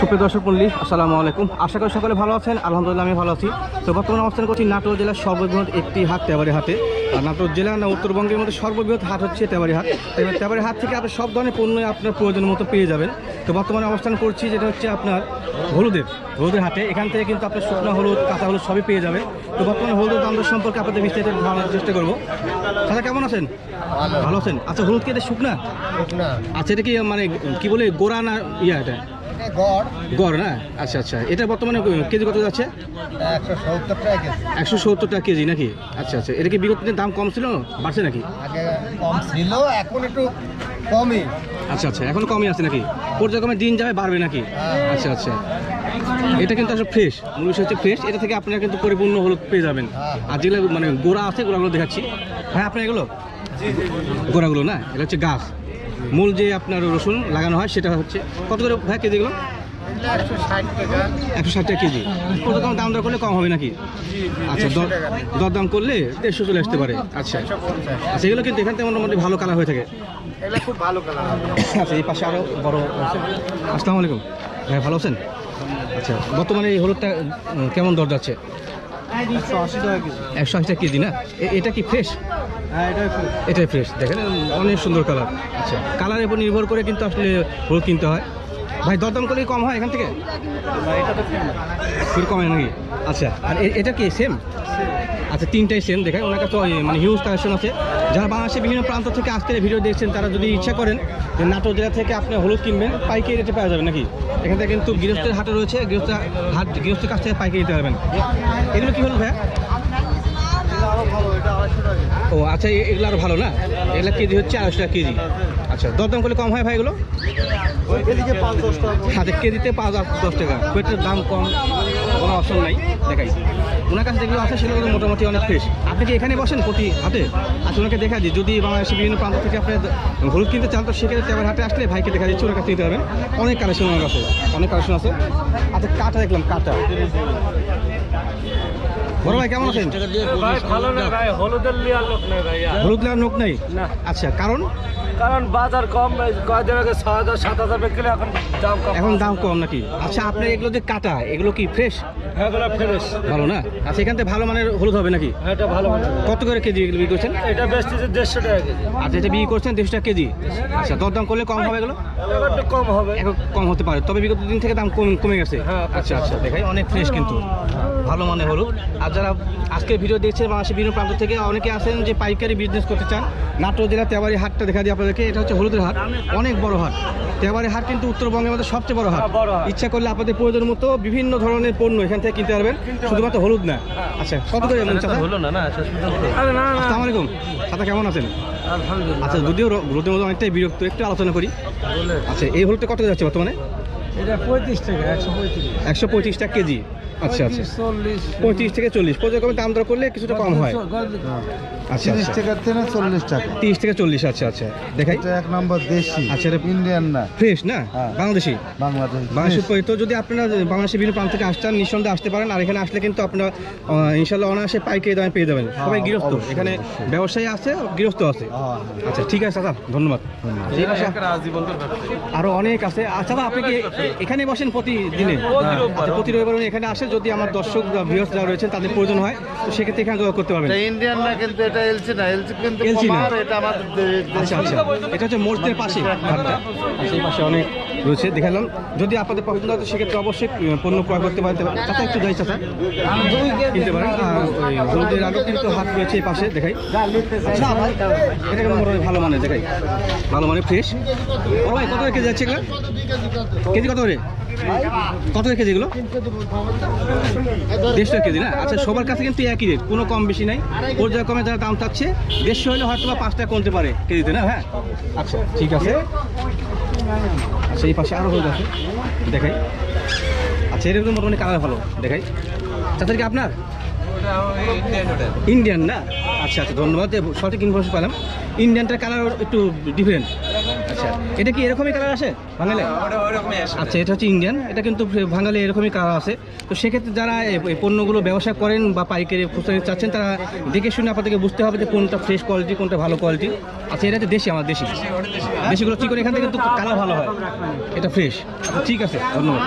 সুপ্রিয় দর্শক মন্ডলী আসসালামু আলাইকুম। আশা করি সকলে ভালো আছেন আলহামদুলিল্লাহ আমি ভালো আছি। তো বর্তমানে অবস্থান করছি নাটোর জেলার সর্ববৃহৎ একটি হাট তেবারি হাটে। আর নাটোর জেলা না উত্তরবঙ্গের মধ্যে সর্ববৃহৎ হাট হচ্ছে তেবারি হাট। এবার তেবারি হাট থেকে আপনি সব ধরনের পণ্য আপনার প্রয়োজন মতো পেয়ে যাবেন। তো বর্তমানে অবস্থান করছি যেটা হচ্ছে আপনার হলুদের হলুদের হাটে। এখান থেকে কিন্তু আপনার শুকনো হলুদ কাঁচা হলুদ সবই পেয়ে যাবেন। তো বর্তমানে হলুদের দামদের সম্পর্কে আপনাদের বিস্তারিত জানার চেষ্টা করব। দাদা কেমন আছেন? ভালো। আছেন? আচ্ছা হলুদ কি এটা শুকনা। আচ্ছা এটা কি মানে কি বলে গোড়া না ইয়া এটা? গড়। গড় না? আচ্ছা আচ্ছা। এটা বর্তমানে কেজি কত যাচ্ছে? একশো সত্তর টাকা কেজি। নাকি? আচ্ছা আচ্ছা। এটা কি বিগত দিনে দাম কম ছিল? বাড়ছে নাকি? আগে কম ছিল এখন একটু কমই। আচ্ছা আচ্ছা। এখন কমই আছে নাকি? পর্যায়ক্রমে দিন যাবে বাড়বে নাকি? আচ্ছা আচ্ছা। এটা কিন্তু আসলে ফ্রেশ মূল বিষয় হচ্ছে ফ্রেশ এটা থেকে আপনারা কিন্তু পরিপূর্ণ হলুদ পেয়ে যাবেন। আর যেগুলো মানে গোড়া আছে গোড়াগুলো দেখাচ্ছি। হ্যাঁ আপনার এগুলো? গোড়াগুলো না? এটা হচ্ছে গাছ। মূল যে আপনার রসুন লাগানো হয় সেটা হচ্ছে কত করে ভাই কেজিগুলো একশো ষাট টাকা কেজি। কত কম দাম দর করলে কম হবে নাকি? আচ্ছা দর- দাম করলে দেড়শো চলে আসতে পারে। আচ্ছা। আচ্ছা এগুলো কিন্তু এখান থেকে মোটামুটি ভালো কালার হয়ে থাকে। খুব ভালো কালার আচ্ছা এই পাশে আরও বড় আসসালামু আলাইকুম। ভাই ভালো আছেন? আচ্ছা বর্তমানে এই হলুদটা কেমন দর যাচ্ছে? একশো আশি টাকা কেজি। একশো আশি টাকা কেজি না? এটা কি ফ্রেশ হ্যাঁ এটা এটাই ফ্রেশ দেখেন অনেক সুন্দর কালার আচ্ছা কালারের উপর নির্ভর করে কিন্তু আসলে হলুদ কিনতে হয়। ভাই দরদাম করলে কম হয় এখান থেকে? এটা তো কমে নাকি? আচ্ছা আর এটা কি সেম আচ্ছা তিনটাই সেম দেখায় ওনার কাছে মানে হিউজ কালেকশন আছে। যারা বাংলাদেশের বিভিন্ন প্রান্ত থেকে আজকের ভিডিও দেখছেন তারা যদি ইচ্ছা করেন যে নাটোর জেলা থেকে আপনি হলুদ কিনবেন পাইকারি রেটে পাওয়া যাবে নাকি? এখান থেকে কিন্তু গৃহস্থের হাটে রয়েছে গৃহস্থ হাট গৃহস্থের কাছ থেকে পাইকারি দিতে পারবেন। এগুলো কী হলো ভাইয়া? ও আচ্ছা এগুলো আরও ভালো না? এগুলো কেজি হচ্ছে আড়াইশো টাকা কেজি। আচ্ছা দরদাম করলে কম হয় ভাই এগুলো? হাতে কেজিতে পাঁচ দশ টাকা। পেটের দাম কম। অপশন নাই দেখাই। ওনার কাছে যেগুলো আছে সেগুলো মোটামুটি অনেক ফ্রেশ আপনি কি এখানে বসেন প্রতি হাতে? আচ্ছা ওনাকে দেখা দিই। যদি বাংলাদেশের বিভিন্ন প্রান্ত থেকে আপনি হলুদ কিনতে চান তো সেক্ষেত্রে তেবার হাটে আসলে ভাইকে দেখা দিচ্ছে ওনার কাছে নিতে পারবেন। অনেক কালেকশন ওনার কাছে অনেক কালেকশন আছে। আচ্ছা কাটা দেখলাম কাটা। বড় ভাই কেমন আছেন? হলুদের লোক নেই আচ্ছা কারণ? কারণ বাজার কম এই কয়দিন আগে ছ হাজার সাত হাজার বিক্রি এখন দাম কম। এখন দাম কম নাকি? আচ্ছা আপনার এগুলো যে কাটা এগুলো কি ফ্রেশ এগুলো ফ্রেশ ভালো না? আচ্ছা এখান থেকে ভালো মানের হলুদ হবে নাকি? এটা ভালো মানে কত করে কেজি এগুলো বিক্রি করছেন? এটা বেচতেছে দেড়শো টাকা কেজি। যেটা বিক্রি করছেন দেড়শো টাকা কেজি? আচ্ছা দরদাম করলে কম হবে এগুলো? একটু কম হবে। এখন কম হতে পারে তবে বিগত দিন থেকে দাম কম গেছে। হ্যাঁ, আচ্ছা আচ্ছা দেখাই অনেক ফ্রেশ কিন্তু। ভালো মানে হলুদ। আর যারা আজকের ভিডিও দেখছেন বাংলাদেশের বিভিন্ন প্রান্ত থেকে অনেকে আছেন যে পাইকারি বিজনেস করতে চান। নাটোর জেলা তেবারি হাটটা দেখা দিই আপনাদেরকে এটা হচ্ছে হলুদের হাট। অনেক বড় হাট। তেবারি হাট কিন্তু উত্তরবঙ্গের মধ্যে সবচেয়ে বড় হাট। হ্যাঁ, বড় হাট। ইচ্ছা করলে আপনাদের প্রয়োজন মতো বিভিন্ন ধরনের পণ্য এখান থেকে কিনতে পারবেন। শুধুমাত্র হলুদ না। আচ্ছা কত করে না আসসালামু আলাইকুম। চাচা কেমন আছেন? আচ্ছা যদিও রোদের মধ্যে অনেকটাই বিরক্ত একটু আলোচনা করি। আচ্ছা এই হলুদটা কত করে যাচ্ছে বর্তমানে? এটা পঁয়ত্রিশ টাকা একশো পঁয়ত্রিশ। একশো পঁয়ত্রিশ টাকা কেজি। আচ্ছা আচ্ছা। পঁয়ত্রিশ থেকে চল্লিশ। পর্যায়ক্রমে দাম দর করলে কিছুটা কম হয়। আচ্ছা তিরিশ আচ্ছা। টাকার থেকে চল্লিশ টাকা। তিরিশ থেকে চল্লিশ আচ্ছা আচ্ছা। দেখাই। এটা এক নম্বর দেশি আচ্ছা, ইন্ডিয়ান না। ফ্রেশ না? হ্যাঁ। বাংলাদেশি? বাংলাদেশের যদি আপনারা বাংলাদেশের বিভিন্ন প্রান্ত থেকে নিঃসন্দেহে আসতে পারেন। আর এখানে আসলে কিন্তু আপনারা ইনশাল্লাহ অনায়াসে পাইকারি দামে পেয়ে যাবেন। সবাই হ্যাঁ, গৃহস্থ এখানে ব্যবসায়ী আছে গৃহস্থ আছে। হ্যাঁ। আচ্ছা ঠিক আছে দাদা ধন্যবাদ। আরও অনেক আছে। আচ্ছা আপনি কি এখানে বসেন প্রতিদিনে? আচ্ছা প্রতি রবিবার এখানে আসে। যদি আমার দর্শক বা ভিউয়ার্স যারা রয়েছেন তাদের প্রয়োজন হয় তো সেক্ষেত্রে এখানে যোগাযোগ করতে পারবেন। ইন্ডিয়ান না কিন্তু এটা এলসি না এলসি কিন্তু না। কমার এটা আমাদের দে- আচ্ছা দেশি। আচ্ছা এটা হচ্ছে মসজিদের পাশে ঘাটটা সেই পাশে অনেক রয়েছে দেখালাম যদি আপনাদের পছন্দ হয় তো সেক্ষেত্রে অবশ্যই উম, পণ্য ক্রয় করতে পারেন। চাচা একটু যাই চাচা। কিনতে পারেন। আর ওই হলুদের আরও কিন্তু হাট রয়েছে এই পাশে দেখাই। আচ্ছা, এটা কিন্তু মোটামুটি ভালো মানে দেখাই। ভালো মানে ফ্রেশ ও ভাই কত করে কেজি যাচ্ছে এগুলো? কেজি কত করে? কত কেজি এগুলো? দেড়শো কেজি না? আচ্ছা সবার কাছে কিন্তু একই রেট কোনো কম বেশি নাই। পর্যায়ক্রমে যারা দাম চাচ্ছে দেড়শো হলে হয়তো বা পাঁচ টাকা কমতে পারে কেজিতে, না হ্যাঁ? আচ্ছা ঠিক আছে। সেই পাশে আরও হয়ে আছে, দেখাই। আচ্ছা কিন্তু মোটামুটি কালার ভালো, দেখাই। চাচার কি আপনার? ইন্ডিয়ান না? আচ্ছা আচ্ছা ধন্যবাদ, সঠিক ইনফরমেশন পেলাম ইন্ডিয়ানটার কালার একটু ডিফারেন্ট আচ্ছা এটা কি এরকমই কালার আসে বাঙালি? আচ্ছা এটা হচ্ছে ইন্ডিয়ান এটা কিন্তু বাঙালি এরকমই কালার আছে। তো সেক্ষেত্রে যারা এই- পণ্যগুলো ব্যবসা করেন বা পাইকারি খুচরা চাচ্ছেন তারা দেখে শুনে আপনাদেরকে বুঝতে হবে যে কোনটা ফ্রেশ কোয়ালিটি কোনটা ভালো কোয়ালিটি আচ্ছা এটা হচ্ছে দেশি আমার দেশি। দেশিগুলো চিকন এখান থেকে কিন্তু কালার ভালো হয়। এটা ফ্রেশ ঠিক আছে ধন্যবাদ।